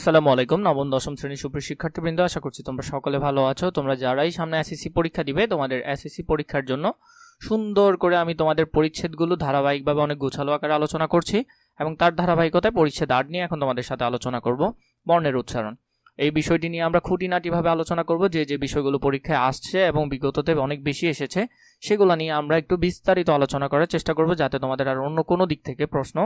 আসসালামু আলাইকুম, নবম, দশম শ্রেণির সুপ্রিয় শিক্ষার্থীবৃন্দ, আশা করছি তোমরা সকলে ভালো আছো। তোমরা যারাই সামনে এসএসসি পরীক্ষা দিবে, তোমাদের এসএসসি পরীক্ষার জন্য সুন্দর করে আমি তোমাদের পরিচ্ছেদগুলো ধারাবাহিকভাবে অনেক গোছালো আকারে আলোচনা করছি এবং তার ধারাবাহিকতায় পরিচ্ছেদ আট নিয়ে এখন তোমাদের সাথে আলোচনা করব, বর্ণের উচ্চারণ। এই বিষয়টি নিয়ে আমরা খুঁটিনাটিভাবে আলোচনা করব, যে যে বিষয়গুলো পরীক্ষায় আসছে এবং বিগততে অনেক বেশি এসেছে, সেগুলো নিয়ে আমরা একটু বিস্তারিত আলোচনা করার চেষ্টা করব, যাতে তোমাদের আর অন্য কোনো দিক থেকে প্রশ্ন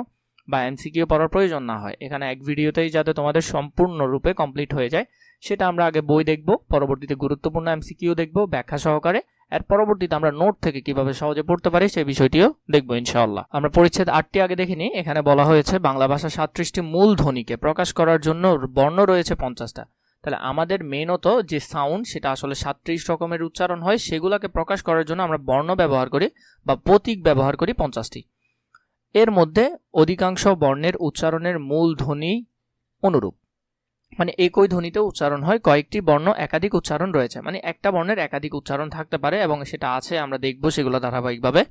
বা এমসিকিউ পড়ার প্রয়োজন না হয়। এখানে এক ভিডিওতেই যাতে তোমাদের সম্পূর্ণরূপে কমপ্লিট হয়ে যায়, সেটা আমরা আগে বই দেখব, পরবর্তীতে গুরুত্বপূর্ণ এমসিকিউ দেখব, ব্যাখ্যা সহকারে। এর পরবর্তীতে আমরা নোট থেকে কীভাবে সহজে পড়তে পারি সেই বিষয়টিও দেখব ইনশাআল্লাহ। আমরা পরিচ্ছেদ আটটি আগে দেখিনি এখানে বলা হয়েছে, বাংলা ভাষা সাতত্রিশটি মূল ধ্বনিকে প্রকাশ করার জন্য বর্ণ রয়েছে পঞ্চাশটা। তাহলে আমাদের মেনত যে সাউন্ড সেটা আসলে সাতত্রিশ রকমের উচ্চারণ হয়, সেগুলোকে প্রকাশ করার জন্য আমরা বর্ণ ব্যবহার করি বা প্রতীক ব্যবহার করি পঞ্চাশটি। এর মধ্যে অধিকাংশ বর্ণের উচ্চারণের মূল ধ্বনি অনুরূপ। মানে একই ধ্বনিতে উচ্চারণ হয়, কয়েকটি বর্ণ একাধিক উচ্চারণ রয়েছে। মানে একটা বর্ণের একাধিক উচ্চারণ থাকতে পারে এবং সেটা আছে, আমরা দেখব সেগুলো ধারাবাহিকভাবে।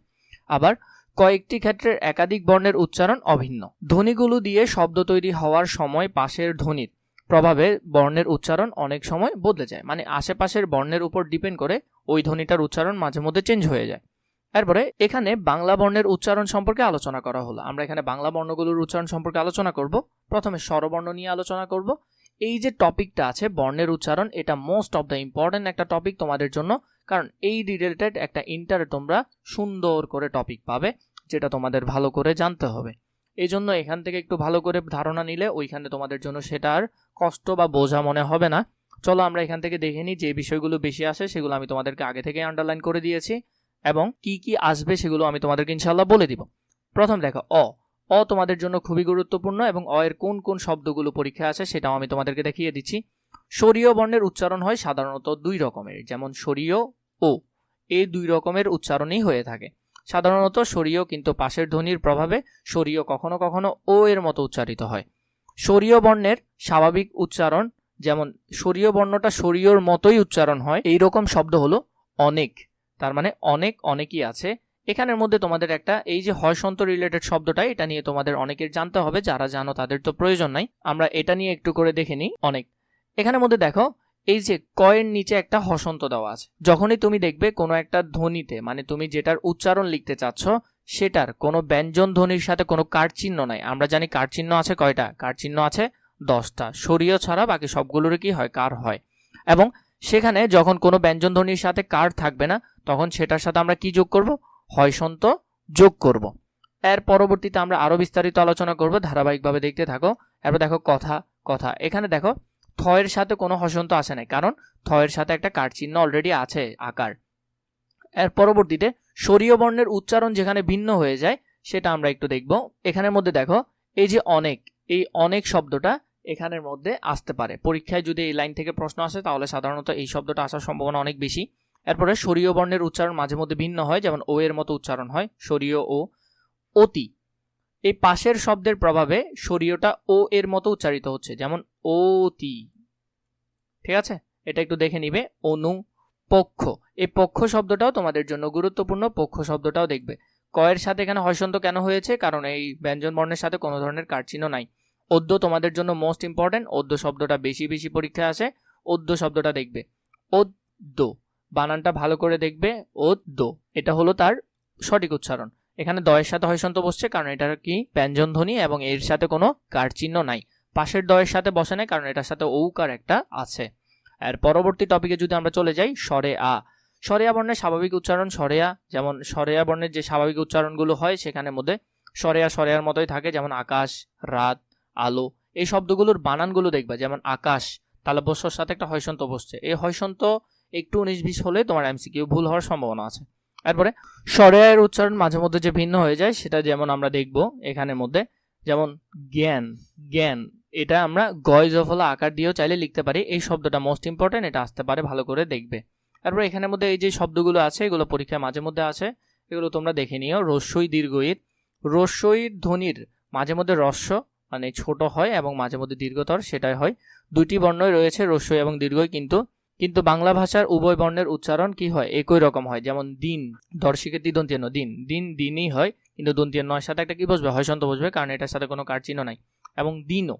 আবার কয়েকটি ক্ষেত্রে একাধিক বর্ণের উচ্চারণ অভিন্ন। ধ্বনিগুলো দিয়ে শব্দ তৈরি হওয়ার সময় পাশের ধ্বনির প্রভাবে বর্ণের উচ্চারণ অনেক সময় বদলে যায়। মানে আশেপাশের বর্ণের উপর ডিপেন্ড করে ওই ধ্বনিটার উচ্চারণ মাঝে মধ্যে চেঞ্জ হয়ে যায়। এরপরে এখানে বাংলা বর্ণের উচ্চারণ সম্পর্কে আলোচনা করা হলো। আমরা এখানে বাংলা বর্ণগুলোর উচ্চারণ সম্পর্কে আলোচনা করব। প্রথমে স্বরবর্ণ নিয়ে আলোচনা করব। এই যে টপিকটা আছে বর্ণের উচ্চারণ, এটা মোস্ট অফ দ্য ইম্পর্টেন্ট একটা টপিক তোমাদের জন্য, কারণ এই রিলেটেড একটা ইন্টারে তোমরা সুন্দর করে টপিক পাবে, যেটা তোমাদের ভালো করে জানতে হবে। এই জন্য এখান থেকে একটু ভালো করে ধারণা নিলে ওইখানে তোমাদের জন্য সেটা আর কষ্ট বা বোঝা মনে হবে না। চলো আমরা এখান থেকে দেখে নিই যে বিষয়গুলো বেশি আসে, সেগুলো আমি তোমাদেরকে আগে থেকে আন্ডারলাইন করে দিয়েছি। এবং কি কি আসবে সেগুলো আমি তোমাদেরকে ইনশাল্লাহ বলে দিব। প্রথম দেখো, অ। অ তোমাদের জন্য খুবই গুরুত্বপূর্ণ এবং অ এর কোন কোন শব্দগুলো পরীক্ষায় আছে সেটাও আমি তোমাদেরকে দেখিয়ে দিচ্ছি। সরীয় বর্ণের উচ্চারণ হয় সাধারণত দুই রকমের, যেমন সরীয় ও। এই দুই রকমের উচ্চারণই হয়ে থাকে। সাধারণত সরীয় কিন্তু পাশের ধ্বনির প্রভাবে সরীয় কখনো কখনো ও এর মতো উচ্চারিত হয়। সরীয় বর্ণের স্বাভাবিক উচ্চারণ, যেমন সরীয় বর্ণটা সরীয়র মতোই উচ্চারণ হয় এই রকম শব্দ হলো অনেক। তার মানে অনেক, অনেকই আছে। এখানের মধ্যে তোমাদের একটা, এই যে হয়সন্ত রিলেটেড শব্দটা, এটা নিয়ে তোমাদের অনেকের জানতে হবে, যারা জানো তাদের তো প্রয়োজন নাই। আমরা এটা নিয়ে একটু করে দেখে নিই, অনেক। এখানের মধ্যে দেখো, এই যে কয়ের নিচে একটা হসন্ত দেওয়া আছে। যখনই তুমি দেখবে কোনো একটা ধ্বনিতে মানে তুমি যেটার উচ্চারণ লিখতে চাচ্ছ, সেটার কোনো ব্যঞ্জন ধ্বনির সাথে কোনো কার চিহ্ন নাই। আমরা জানি কার চিহ্ন আছে কয়টা? কার চিহ্ন আছে দশটা। সরিয়ে ছাড়া বাকি সবগুলোর কি হয়? কার হয়। এবং সেখানে যখন কোনো ব্যঞ্জন ধ্বনির সাথে কার থাকবে না তখন সেটার সাথে আমরা কি যোগ করব? হয়সন্ত যোগ করব। এর পরবর্তীতে আমরা আরও বিস্তারিত আলোচনা করব, ধারাবাহিকভাবে দেখতে থাকো। এরপর দেখো কথা কথা। এখানে দেখো, থয়ের সাথে কোনো হসন্ত আসে নাই, কারণ থয়ের সাথে একটা কার চিহ্ন অলরেডি আছে আকার। এর পরবর্তীতে সরীয় বর্ণের উচ্চারণ যেখানে ভিন্ন হয়ে যায়, সেটা আমরা একটু দেখব। এখানের মধ্যে দেখো, এই যে অনেক, এই অনেক শব্দটা এখানের মধ্যে আসতে পারে। পরীক্ষায় যদি এই লাইন থেকে প্রশ্ন আসে, তাহলে সাধারণত এই শব্দটা আসার সম্ভাবনা অনেক বেশি। এরপরে সরীয় বর্ণের উচ্চারণ মাঝে মধ্যে ভিন্ন হয়, যেমন ও এর মতো উচ্চারণ হয়, সরীয় ও অতি। এই পাশের শব্দের প্রভাবে সরীয়টা ও এর মতো উচ্চারিত হচ্ছে, যেমন অতি। ঠিক আছে? এটা একটু দেখে নিবে। অনু পক্ষ এই পক্ষ শব্দটাও তোমাদের জন্য গুরুত্বপূর্ণ, পক্ষ শব্দটাও দেখবে। কয়ের সাথে এখানে হয়সন্ত কেন হয়েছে? কারণ এই ব্যঞ্জন বর্ণের সাথে কোনো ধরনের কারচিহ্ন নাই। অদ্য তোমাদের জন্য মোস্ট ইম্পর্টেন্ট অদ্য শব্দটা বেশি বেশি পরীক্ষায় আসে, অদ্য শব্দটা দেখবে। অদ্য। বানানটা ভালো করে দেখবে ও দো। এটা হলো তার সঠিক উচ্চারণ। এখানে দয়ের সাথে হয়সন্ত বসছে, কারণ এটার কি? ব্যঞ্জন ধ্বনি এবং এর সাথে কোনো কার চিহ্ন নাই। পাশের দয়ের সাথে বসে নাই, কারণ এটার সাথে ঔকার একটা আছে। আর পরবর্তী টপিকে যদি আমরা চলে যাই স্বরে আ। সরেয়া বর্ণের স্বাভাবিক উচ্চারণ সরেয়া যেমন সরেয়া বর্ণের যে স্বাভাবিক উচ্চারণগুলো হয় সেখানের মধ্যে সরেয়া সরেয়ার মতোই থাকে, যেমন আকাশ, রাত, আলো। এই শব্দগুলোর বানানগুলো দেখবা, যেমন আকাশ। তাহলে বস্যর সাথে একটা হয়সন্ত বসছে। এই হয়সন্ত একটু উনিশ বিশ হলে তোমার এমসিকিউ ভুল হওয়ার সম্ভাবনা আছে। তারপরে সরেয়ার উচ্চারণ মাঝে মধ্যে যে ভিন্ন হয়ে যায়, সেটা যেমন আমরা দেখব এখানের মধ্যে, যেমন জ্ঞান জ্ঞান, এটা আমরা গয় জফলা আকার দিয়েও চাইলে লিখতে পারি, এই শব্দটা মোস্ট ইম্পর্টেন্ট এটা আসতে পারে, ভালো করে দেখবে। তারপরে এখানের মধ্যে এই যে শব্দগুলো আছে, এগুলো পরীক্ষায় মাঝে মধ্যে আছে, এগুলো তোমরা দেখে নিও, রস্যই দীর্ঘইর রস্যই ধ্বনির মাঝে মধ্যে রস্য মানে ছোট হয় এবং মাঝে মধ্যে দীর্ঘতর, সেটাই হয়। দুটি বর্ণই রয়েছে, রস্যই এবং দীর্ঘই, কিন্তু কিন্তু বাংলা ভাষার উভয় বর্ণের উচ্চারণ কি হয়? একই রকম হয়। যেমন দিন, দর্শিকের দিদন্তিয়ান্ন দিন। দিন দিনই হয়, কিন্তু দন্তিয়ান্ন নয় সাথে একটা কি বসবে? হয়সন্ত বসবে, কারণ এটার সাথে কোনো কার চিহ্ন নাই। এবং দিনও।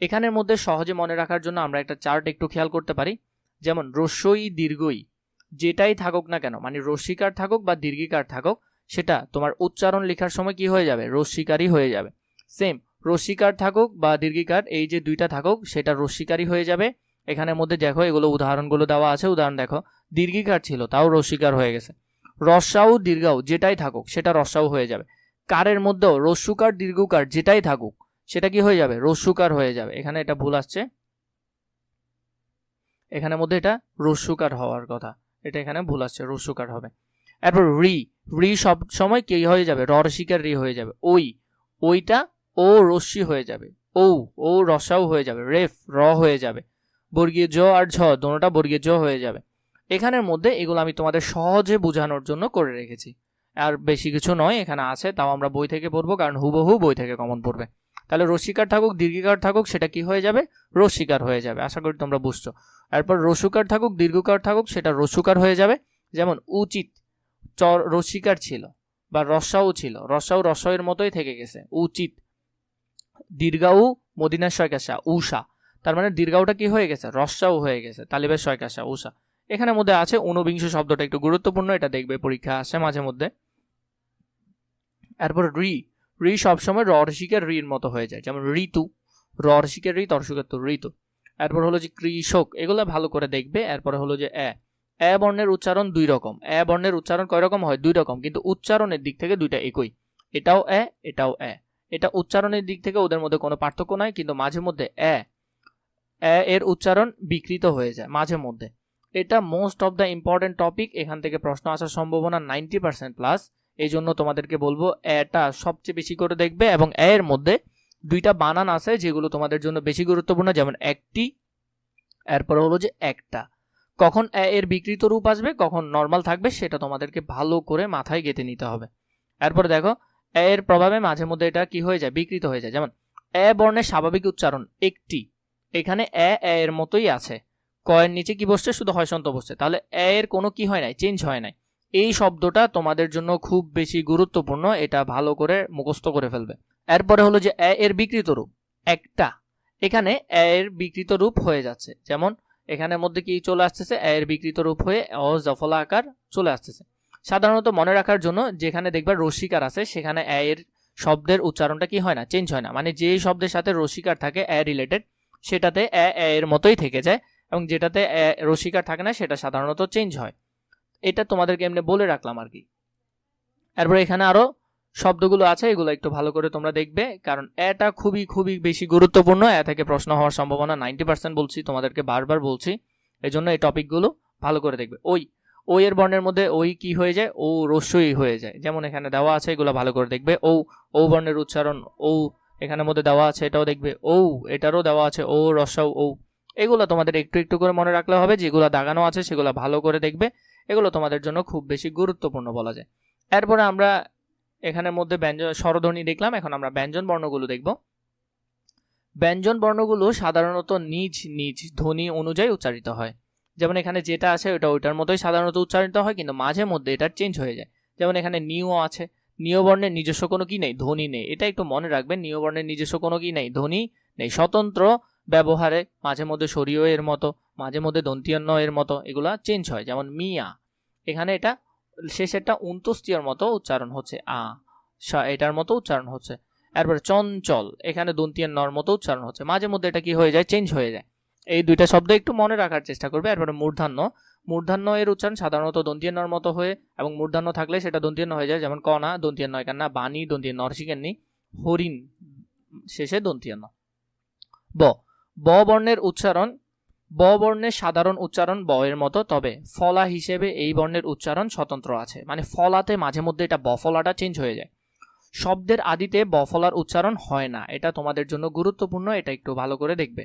এখানের মধ্যে সহজে মনে রাখার জন্য আমরা একটা চার্ট একটু খেয়াল করতে পারি। যেমন, রস্যই দীর্ঘই। যেটাই থাকুক না কেন মানে রস্যিকার থাকুক বা দীর্ঘিকার থাকুক, সেটা তোমার উচ্চারণ লেখার সময় কি হয়ে যাবে? রস্যিকারই হয়ে যাবে। সেম রস্যিকার থাকুক বা দীর্ঘিকার, এই যে দুইটা থাকুক, সেটা রস্যিকারই হয়ে যাবে। এখানের মধ্যে দেখো, এগুলো উদাহরণগুলো দেওয়া আছে। উদাহরণ দেখো, দীর্ঘিকার ছিল, তাও রস্যিকার হয়ে গেছে। রস্যাও দীর্ঘাও, যেটাই থাকুক, সেটা রস্যাও হয়ে যাবে। কারের মধ্যেও রস্যুকার দীর্ঘকার যেটাই থাকুক, সেটা কি হয়ে যাবে? রস্যুকার হয়ে যাবে। এখানে এটা ভুল আসছে। এখানের মধ্যে এটা রস্যুকার হওয়ার কথা। এটা এখানে ভুল আসছে রস্যুকার হবে। এরপর রি রি সব সময় কি হয়ে যাবে? রসিকার রি হয়ে যাবে। ওই ওইটা ও রস্যি হয়ে যাবে। ও ও রসাও হয়ে যাবে। রেফ, র হয়ে যাবে। বর্গীয় জ আর ঝ দোনোটা বর্গীয় জ হয়ে যাবে। এখানের মধ্যে এগুলো আমি তোমাদের সহজে বোঝানোর জন্য করে রেখেছি। আর বেশি কিছু নয়, এখানে আছে, তাও আমরা বই থেকে পড়ব, কারণ হুবহু বই থেকে কমন পড়বে। তাহলে রসিকার থাকুক, দীর্ঘিকার থাকুক, সেটা কি হয়ে যাবে? রসিকার হয়ে যাবে, আশা করি তোমরা বুঝছ। এরপর রসুকার থাকুক, দীর্ঘকার থাকুক, সেটা রসুকার হয়ে যাবে। যেমন উচিত চর রসিকার ছিল, বা রসাও ছিল, রসাও রসয়ের মতোই থেকে গেছে। উচিত, দীর্ঘাউ মদিনার শয়কাশা উষা। তার মানে দীর্ঘাউটা কি হয়ে গেছে? রসাও হয়ে গেছে। তালিবের শয়কাশা উষা এখানে মধ্যে আছে ঊনবিংশ শব্দটা একটু গুরুত্বপূর্ণ, এটা দেখবে, পরীক্ষা আসে মাঝে মধ্যে। এরপর রি। রি সবসময় রসিকের রির মতো হয়ে যায়। যেমন ঋতু রসিকের রি তর্ষকের তো ঋতু। এরপর হলো যে কৃষক, এগুলো ভালো করে দেখবে। এরপরে হলো যে এ। এ বর্ণের উচ্চারণ দুই রকম। এ বর্ণের উচ্চারণ কয় রকম হয়? দুই রকম। কিন্তু উচ্চারণের দিক থেকে দুইটা একই। এটাও এ এটাও এ। এটা উচ্চারণের দিক থেকে ওদের মধ্যে কোনো পার্থক্য নাই, কিন্তু মাঝে মধ্যে এ এর উচ্চারণ বিকৃত হয়ে যায় মাঝে মধ্যে। এটা most of the important topic এখান থেকে প্রশ্ন আসার সম্ভাবনা নাইনটি পার্সেন্ট প্লাস এই জন্য তোমাদেরকে বলব, এটা সবচেয়ে বেশি করে দেখবে এবং এর মধ্যে দুইটা বানান আছে যেগুলো তোমাদের জন্য বেশি গুরুত্বপূর্ণ, যেমন একটি, এরপর হলো যে একটা। কখন এর বিকৃত রূপ আসবে, কখন নর্মাল থাকবে, সেটা তোমাদেরকে ভালো করে মাথায় গেঁথে নিতে হবে। এরপর দেখো, এর প্রভাবে মাঝে মধ্যে এটা কি হয়ে যায়? বিকৃত হয়ে যায়। যেমন, এ বর্ণের স্বাভাবিক উচ্চারণ একটি। এখানে এ এর মতোই আছে। কয়ের নিচে কি বসছে? শুধু হয়সন্ত বসছে। তাহলে এ এর কোনো কি হয় নাই? চেঞ্জ হয় নাই। এই শব্দটা তোমাদের জন্য খুব বেশি গুরুত্বপূর্ণ, এটা ভালো করে মুখস্থ করে ফেলবে। এরপরে হলো যে এ এর বিকৃত রূপ। একটা। এখানে এ এর বিকৃত রূপ হয়ে যাচ্ছে। যেমন এখানের মধ্যে কি চলে আসতেছে? এ এর বিকৃত রূপ হয়ে অ, জফলা আকার চলে আসতেছে। সাধারণত মনে রাখার জন্য যেখানে দেখবা রসিকার আছে, সেখানে এ এর শব্দের উচ্চারণটা কি হয় না? চেঞ্জ হয় না। মানে যে শব্দের সাথে রসিকার থাকে, এ রিলেটেড সেটাতে এ এ এর মতোই থেকে যায় এবং যেটাতে রসিকার থাকে না, সেটা সাধারণত চেঞ্জ হয়। এটা তোমাদেরকে এমনি বলে রাখলাম আর কি। এরপর এখানে আরও শব্দগুলো আছে, এগুলো একটু ভালো করে তোমরা দেখবে, কারণ এটা খুবই খুবই বেশি গুরুত্বপূর্ণ, এ থেকে প্রশ্ন হওয়ার সম্ভাবনা নাইনটি পার্সেন্ট বলছি, তোমাদেরকে বারবার বলছি এই জন্য এই টপিকগুলো ভালো করে দেখবে। ওই ওই এর বর্ণের মধ্যে ওই কি হয়ে যায়? ও রস্যই হয়ে যায়। যেমন এখানে দেওয়া আছে, এগুলো ভালো করে দেখবে। ও ও বর্ণের উচ্চারণ ও এখানের মধ্যে দেওয়া আছে, এটাও দেখবে। ও এটারও দেওয়া আছে, ও, রসাও ও এগুলো তোমাদের একটু একটু করে মনে রাখলে হবে, যেগুলো দাগানো আছে সেগুলো ভালো করে দেখবে। এগুলো তোমাদের জন্য খুব বেশি গুরুত্বপূর্ণ বলা যায়। এরপরে আমরা এখানের মধ্যে ব্যঞ্জন, স্বরধ্বনি দেখলাম, এখন আমরা ব্যঞ্জন বর্ণগুলো দেখব। ব্যঞ্জন বর্ণগুলো সাধারণত নিজ নিজ ধ্বনি অনুযায়ী উচ্চারিত হয়। যেমন এখানে যেটা আছে, ওটা ওইটার মতোই সাধারণত উচ্চারিত হয়, কিন্তু মাঝে মধ্যে এটা চেঞ্জ হয়ে যায়। যেমন এখানে নিও আছে নিয় বর্ণের নিজস্ব কোনো কি নেই? ধ্বনি নেই। এটা একটু মনে রাখবেন, নিয়বর্ণের নিজস্ব কোনো কি নেই? ধ্বনি নেই। স্বতন্ত্র ব্যবহারে মাঝে মধ্যে সরিয় এর মতো, মাঝে মধ্যে দন্তিয়ান্ন এর মতো এগুলা চেঞ্জ হয়। যেমন মিয়া। এখানে এটা শেষেরটা উনতস্তিয়র মতো উচ্চারণ হচ্ছে। আ এটার মতো উচ্চারণ হচ্ছে। এরপরে চঞ্চল, এখানে দন্তিয়ান্নর মতো উচ্চারণ হচ্ছে। মাঝে মধ্যে এটা কি হয়ে যায়? চেঞ্জ হয়ে যায়। এই দুইটা শব্দ একটু মনে রাখার চেষ্টা করবে। এরপরে মূর্ধান্য মূর্ধান্য এর উচ্চারণ সাধারণত দন্তিয়ান্নর মতো হয়ে এবং মূর্ধান্য থাকলে সেটা দন্তিয়ান্ন হয়ে যায়, যেমন কনা দন্তিয়ান্ন একান্না বাণী দন্তিয়ান্ন অর্শিকেননি হরিণ, শেষে দন্তিয়ান্ন ব ব বর্ণের উচ্চারণ, ব বর্ণের সাধারণ উচ্চারণ ব এর মতো, তবে ফলা হিসেবে এই বর্ণের উচ্চারণ স্বতন্ত্র আছে মানে ফলাতে মাঝে মধ্যে এটা বফলাটা চেঞ্জ হয়ে যায়। শব্দের আদিতে বফলার উচ্চারণ হয় না, এটা তোমাদের জন্য গুরুত্বপূর্ণ, এটা একটু ভালো করে দেখবে।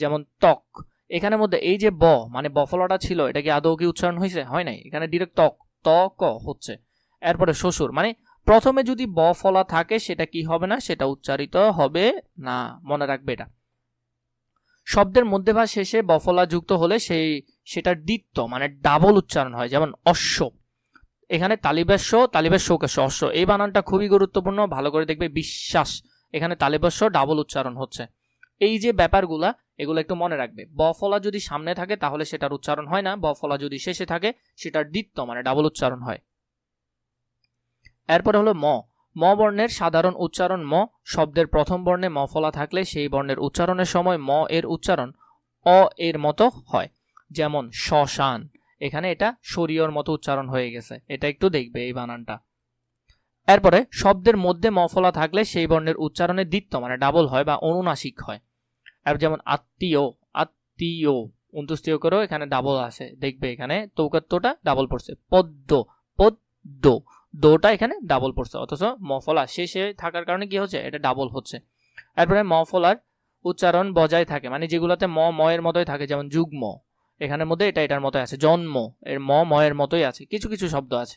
যেমন ত্বক এখানের মধ্যে এই যে ব মানে বফলাটা ছিল, এটা কি আদৌ কি উচ্চারণ হয়েছে? হয় নাই। এখানে ডিরেক্ট ত্বক ত, ক হচ্ছে। এরপরে শ্বশুর মানে প্রথমে যদি ব ফলা থাকে, সেটা কি হবে না? সেটা উচ্চারিত হবে না। মনে রাখবে এটা। শব্দের মধ্যে বা শেষে বফলা যুক্ত হলে সেই, সেটা দ্বিত্ব মানে ডাবল উচ্চারণ হয়। যেমন অশ্ব। এখানে তালিবাস্য তালিবাস্যকেশ অশ্ব। এই বানানটা খুবই গুরুত্বপূর্ণ। ভালো করে দেখবে, বিশ্বাস। এখানে তালিবাস্য ডাবল উচ্চারণ হচ্ছে। এই যে ব্যাপারগুলা এগুলো একটু মনে রাখবে। ব ফলা যদি সামনে থাকে, তাহলে সেটার উচ্চারণ হয় না। ব ফলা যদি শেষে থাকে, সেটার দ্বিত্ব মানে ডাবল উচ্চারণ হয়। এরপরে হলো ম। ম বর্ণের সাধারণ উচ্চারণ ম। শব্দের প্রথম বর্ণে ম ফলা থাকলে সেই বর্ণের উচ্চারণের সময় ম এর উচ্চারণ অ এর মতো হয়। যেমন শ্মশান। এখানে এটা শরীয়র মতো উচ্চারণ হয়ে গেছে। এটা একটু দেখবে এই বানানটা। এরপরে শব্দের মধ্যে ম ফলা থাকলে সেই বর্ণের উচ্চারণের দ্বিত্ব মানে ডাবল হয় বা অনুনাসিক হয়। যেমন আত্মীয় আত্মীয় উনতুস্তীয় করেও এখানে ডাবল আছে দেখবে এখানে তৌকাত্তটা ডাবল পড়ছে। পদ্ম পদ্ম দোটা এখানে ডাবল পড়ছে। অথচ মফলা শেষে থাকার কারণে কি হচ্ছে? এটা ডাবল হচ্ছে। এরপরে মফলার উচ্চারণ বজায় থাকে। মানে যেগুলোতে ম, ময়ের মতোই থাকে, যেমন যুগ্ম। এখানের মধ্যে এটা এটার মতোই আছে। জন্ম, এর ম, ময়ের মতোই আছে। কিছু কিছু শব্দ আছে।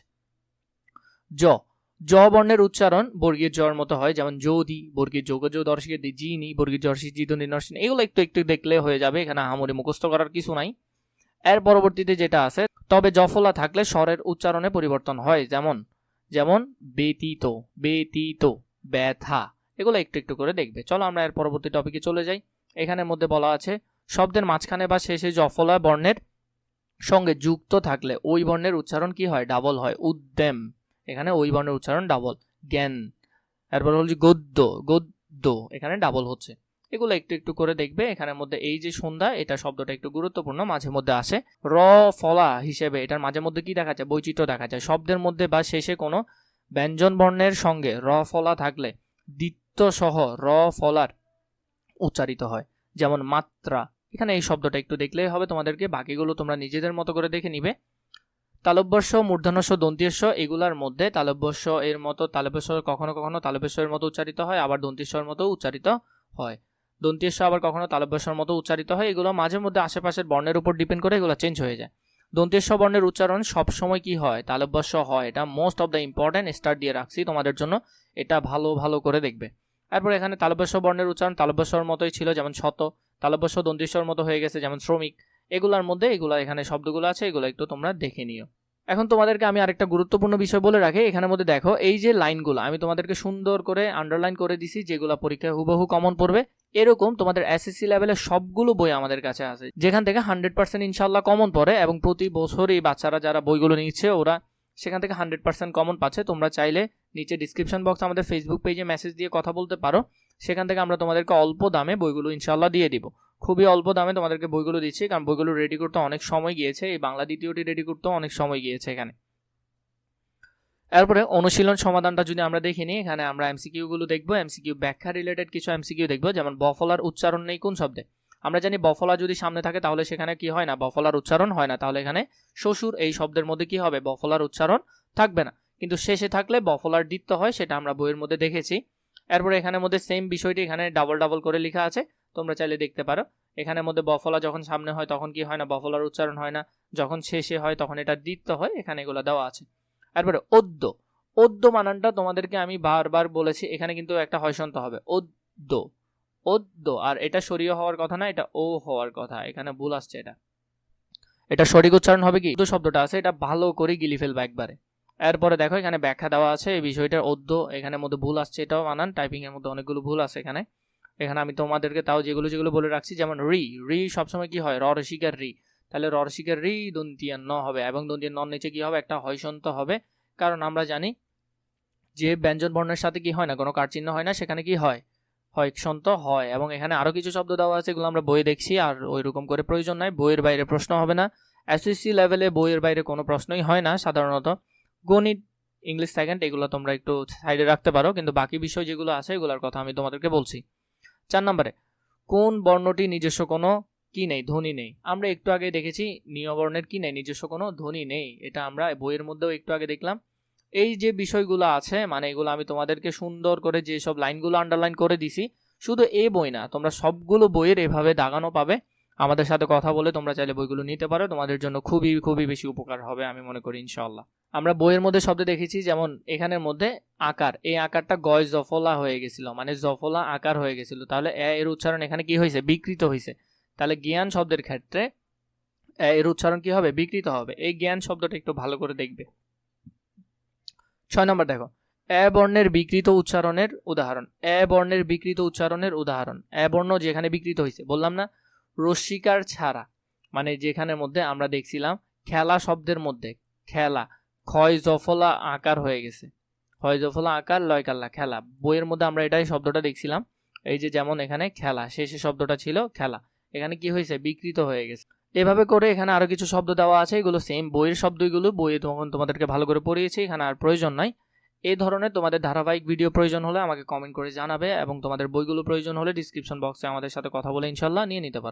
জ জ বর্ণের উচ্চারণ বর্গীয় জর মতো হয়, যেমন যৌদি, বর্গীয় যোগ যৌ দর্শকের দি জিনি, বর্গীয় জর্ষি জিদ নির্নর্ষণ এগুলো একটু একটু দেখলে হয়ে যাবে, এখানে আহামরি মুখস্থ করার কিছু নাই। এর পরবর্তীতে যেটা আছে, তবে জফলা থাকলে স্বরের উচ্চারণে পরিবর্তন হয়, যেমন যেমন ব্যতীত ব্যতীত, ব্যথা, এগুলো একটু একটু করে দেখবে। চলো আমরা এর পরবর্তী টপিকে চলে যাই। এখানের মধ্যে বলা আছে, শব্দের মাঝখানে বা শেষে জফলা বর্ণের সঙ্গে যুক্ত থাকলে ওই বর্ণের উচ্চারণ কি হয়? ডাবল হয়, উদ্যম। এখানে ওই বর্ণের উচ্চারণ ডাবল জ্ঞান। এরপর যে গদ্য গদ্য, এখানে ডাবল হচ্ছে। এগুলো একটু একটু করে দেখবে, এখানের মধ্যে এই যে সন্ধ্যা, এটা শব্দটা একটু গুরুত্বপূর্ণ, মাঝে মধ্যে আসে। র, ফলা হিসেবে, এটার মাঝে মধ্যে কি দেখা যায়? বৈচিত্র্য দেখা যায়। শব্দের মধ্যে বা শেষে কোনো ব্যঞ্জন বর্ণের সঙ্গে র, ফলা থাকলে দ্বিত্ব সহ র, ফলার উচ্চারিত হয়। যেমন মাত্রা। এখানে এই শব্দটা একটু দেখলেই হবে তোমাদেরকে, বাকিগুলো তোমরা নিজেদের মতো করে দেখে নিবে। তালব্যস্য, মূর্ধন্যস্য, দন্তীস্য এগুলার মধ্যে তালব্যস্য এর মতো তালব্যস্য কখনো কখনো তালব্যস্যের মতো উচ্চারিত হয়, আবার দন্তীস্বর মতো উচ্চারিত হয়। দন্তীস্য আবার কখনো তালব্যস্যর মতো উচ্চারিত হয়, এগুলো মাঝে মধ্যে আশেপাশের বর্ণের উপর ডিপেন্ড করে এগুলো চেঞ্জ হয়ে যায়। দন্তেশ্ব বর্ণের উচ্চারণ সবসময় কি হয়? তালব্যস্য হয়, এটা most of the important star দিয়ে রাখছি তোমাদের জন্য, এটা ভালো ভালো করে দেখবে। তারপর এখানে তালব্যস্য বর্ণের উচ্চারণ তালব্যস্যর মতোই ছিল, যেমন শত, তালব্যস্য দন্তেশ্বর মতো হয়ে গেছে, যেমন শ্রমিক এগুলার মধ্যে এগুলো, এখানে শব্দগুলো আছে, এগুলো একটু তোমরা দেখে নিও। এখন তোমাদেরকে আমি আরেকটা গুরুত্বপূর্ণ বিষয় বলে রাখি, এখানের মধ্যে দেখো, এই যে লাইনগুলো, আমি তোমাদেরকে সুন্দর করে আন্ডারলাইন করে দিছি, যেগুলো পরীক্ষায় হুবহু কমন পড়বে। এরকম তোমাদের এসএসসি লেভেলের সবগুলো বই আমাদের কাছে আছে। যেখান থেকে হান্ড্রেড পার্সেন্ট ইনশাল্লাহ কমন পড়ে, এবং প্রতি বছরই বাচ্চারা যারা বইগুলো নিচ্ছে, ওরা সেখান থেকে হান্ড্রেড পার্সেন্ট কমন পাচ্ছে। তোমরা চাইলে নিচে ডিসক্রিপশন বক্স আমাদের ফেসবুক পেজে মেসেজ দিয়ে কথা বলতে পারো। সেখান থেকে আমরা তোমাদেরকে অল্প দামে বইগুলো ইনশাল্লাহ দিয়ে দিব। খুবই অল্প দামে তোমাদেরকে বইগুলো দিচ্ছি, কারণ বইগুলো রেডি করতে অনেক সময় গিয়েছে, এই বাংলা দ্বিতীয়টি রেডি করতেও অনেক সময় গিয়েছে এখানে। এরপরে অনুশীলন সমাধানটা যদি আমরা দেখে নিই, এখানে আমরা এমসিকিউ গুলো দেখব এমসিকিউ ব্যাখ্যা রিলেটেড কিছু এমসিকিউ দেখব, যেমন বফলার উচ্চারণ নেই কোন শব্দে। আমরা জানি বফলা যদি সামনে থাকে, তাহলে সেখানে কি হয় না, বফলার উচ্চারণ হয় না, তাহলে এখানে শ্বশুর এই শব্দের মধ্যে কি হবে, বফলার উচ্চারণ থাকবে না। কিন্তু শেষে থাকলে বফলার দ্বিত্ব হয়, সেটা আমরা বইয়ের মধ্যে দেখেছি। এরপরে এখানের মধ্যে সেম বিষয়টি এখানে ডাবল ডাবল করে লেখা আছে। তোমরা চাইলে দেখতে পারো। এখানের মধ্যে বফলা যখন সামনে হয়, তখন কি হয় না, বফলার উচ্চারণ হয় না। যখন শেষে হয়, তখন এটা দ্বিত্ব হয়, এখানে এগুলো দেওয়া আছে। তারপরে অদ্য। অদ্য মানানটা তোমাদেরকে আমি বারবার বলেছি, এখানে কিন্তু একটা হয়সন্ত হবে। অদ্য। অদ্য। আর এটা সরিয়ে হওয়ার কথা না, এটা ও হওয়ার কথা। এখানে ভুল আসছে এটা। এটা সঠিক উচ্চারণ হবে কি? শব্দটা আছে, এটা ভালো করে গিলি ফেলবা একবারে। এরপরে দেখো, এখানে ব্যাখ্যা দেওয়া আছে এই বিষয়টার অদ্য। এখানের মধ্যে ভুল আসছে এটাও মানান টাইপিং এর মধ্যে অনেকগুলো ভুল আছে এখানে। এখানে আমি তোমাদেরকে তাও যেগুলো যেগুলো বলে রাখছি, যেমন রি রি সবসময় কি হয়? র রসিকার রি। তাহলে র রসিকার রি দন্তিয়ান ন হবে এবং দন্তিয়ান ন নিচে কি হবে? একটা হয়সন্ত হবে। কারণ আমরা জানি যে ব্যঞ্জন বর্ণের সাথে কি হয় না? কোনো কার চিহ্ন হয় না। সেখানে কি হয়? হয় সন্ত হয় এবং এখানে আরও কিছু শব্দ দেওয়া আছে, এগুলো আমরা বইয়ে দেখছি আর ওই রকম করে প্রয়োজন নাই। বইয়ের বাইরে প্রশ্ন হবে না। এসএসসি লেভেলে বইয়ের বাইরে কোনো প্রশ্নই হয় না সাধারণত। গণিত ইংলিশ সেকেন্ড এগুলো তোমরা একটু সাইডে রাখতে পারো। কিন্তু বাকি বিষয় যেগুলো আছে, এগুলোর কথা আমি তোমাদেরকে বলছি। চার নম্বরে, কোন বর্ণটি নিজস্ব কোনো কি নেই, ধ্বনি নেই? আমরা একটু আগে দেখেছি নিয়বর্ণের কি নেই, নিজস্ব কোনো ধ্বনি নেই। এটা আমরা বইয়ের মধ্যেও একটু আগে দেখলাম। এই যে বিষয়গুলো আছে মানে এগুলো আমি তোমাদেরকে সুন্দর করে যে সব লাইনগুলো আন্ডারলাইন করে দিছি, শুধু এ বই না, তোমরা সবগুলো বইয়ের এভাবে দাগানো পাবে। আমাদের সাথে কথা বলে তোমরা চাইলে বইগুলো নিতে পারো, তোমাদের জন্য খুবই খুবই বেশি উপকার হবে, আমি মনে করি ইনশাল্লাহ আমরা বইয়ের মধ্যে শব্দ দেখেছি, যেমন এখানের মধ্যে আকার। এই আকারটা গয় জফলা হয়ে গেছিল মানে জফলা আকার হয়ে গেছিল। তাহলে এ এর উচ্চারণ এখানে কি হয়েছে? বিকৃত হয়েছে। তাহলে জ্ঞান শব্দের ক্ষেত্রে এর উচ্চারণ কি হবে? বিকৃত হবে। এই জ্ঞান শব্দটা একটু ভালো করে দেখবে। ছয় নম্বর দেখো। এ বর্ণের বিকৃত উচ্চারণের উদাহরণ। এ বর্ণের বিকৃত উচ্চারণের উদাহরণ। এ বর্ণ যেখানে বিকৃত হয়েছে, বললাম না? রস্বীকার ছাড়া। মানে যেখানের মধ্যে আমরা দেখছিলাম, খেলা শব্দের মধ্যে, খেলা। ক্ষয় জফলা আকার হয়ে গেছে। ক্ষয় জফলা আকার, লয় কাল্লা, খেলা। বইয়ের মধ্যে আমরা এটাই শব্দটা দেখছিলাম। এই যে যেমন এখানে খেলা শেষে শব্দটা ছিল খেলা। এখানে কি হয়েছে? বিকৃত হয়ে গেছে। এভাবে করে এখানে আরও কিছু শব্দ দেওয়া আছে, এগুলো সেম বইয়ের শব্দগুলো। বইয়ে তখন তোমাদেরকে ভালো করে পড়িয়েছি, এখানে আর প্রয়োজন নাই। এই ধরনের তোমাদের ধারাবাহিক ভিডিও প্রয়োজন হলে আমাকে কমেন্ট করে জানাবে এবং তোমাদের বইগুলো প্রয়োজন হলে ডিসক্রিপশন বক্সে আমাদের সাথে কথা বলে ইনশাল্লাহ নিয়ে নিতে পারো।